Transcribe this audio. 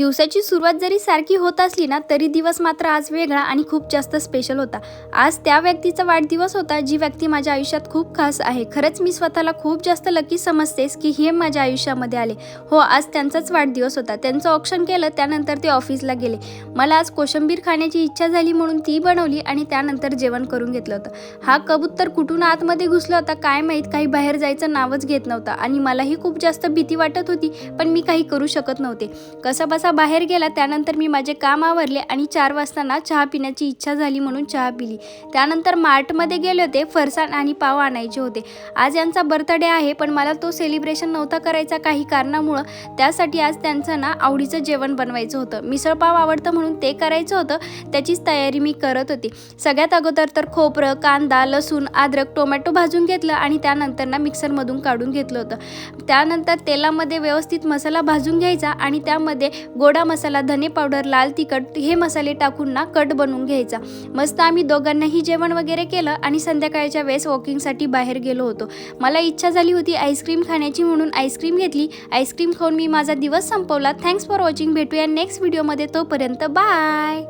दिवसाची सुरुवात जरी सारखी होत असली ना तरी दिवस मात्र आज वेगळा आणि खूप जास्त स्पेशल होता. आज त्या व्यक्तीचा वाढदिवस होता जी व्यक्ती माझ्या आयुष्यात खूप खास आहे. खरंच मी स्वतःला खूप जास्त लकी समजतेस की हे माझ्या आयुष्यामध्ये आले. हो आज त्यांचाच वाढदिवस होता. त्यांचं ऑप्शन केलं त्यानंतर ते ऑफिसला गेले. मला आज कोशिंबीर खाण्याची इच्छा झाली म्हणून ती बनवली आणि त्यानंतर जेवण करून घेतलं होतं. हा कबूतर कुठून आतमध्ये घुसला होता काय माहीत काही बाहेर जायचं नावच घेत नव्हता आणि मलाही खूप जास्त भीती वाटत होती पण मी काही करू शकत नव्हते. कसा बसा बाहेर गेला त्यानंतर मी माझे काम आवरले आणि चार वाजताना चहा पिण्याची इच्छा झाली म्हणून चहा पिली. त्यानंतर मार्टमध्ये गेले होते फरसाण आणि पाव आणायचे होते. आज यांचा बर्थडे आहे पण मला तो सेलिब्रेशन नव्हता करायचा काही कारणामुळं त्यासाठी आज त्यांचं ना आवडीचं जेवण बनवायचं होतं. मिसळपाव आवडतं म्हणून ते करायचं होतं त्याचीच तयारी मी करत होती. सगळ्यात अगोदर तर खोबरं कांदा लसूण अद्रक टोमॅटो भाजून घेतलं आणि त्यानंतर ना मिक्सरमधून काढून घेतलं होतं. त्यानंतर तेलामध्ये व्यवस्थित मसाला भाजून घ्यायचा आणि त्यामध्ये गोडा मसाला धने पावडर लाल तिखट हे मसाले टाकून ना कट बनवून घ्यायचा. मस्त आम्ही दोघांनाही जेवण वगैरे केलं आणि संध्याकाळच्या वेळेस वॉकिंगसाठी बाहेर गेलो होतो. मला इच्छा झाली होती आईस्क्रीम खाण्याची म्हणून आईस्क्रीम घेतली. आईस्क्रीम खाऊन मी माझा दिवस संपवला. थँक्स फॉर वॉचिंग भेटूया नेक्स्ट व्हिडिओमध्ये तोपर्यंत बाय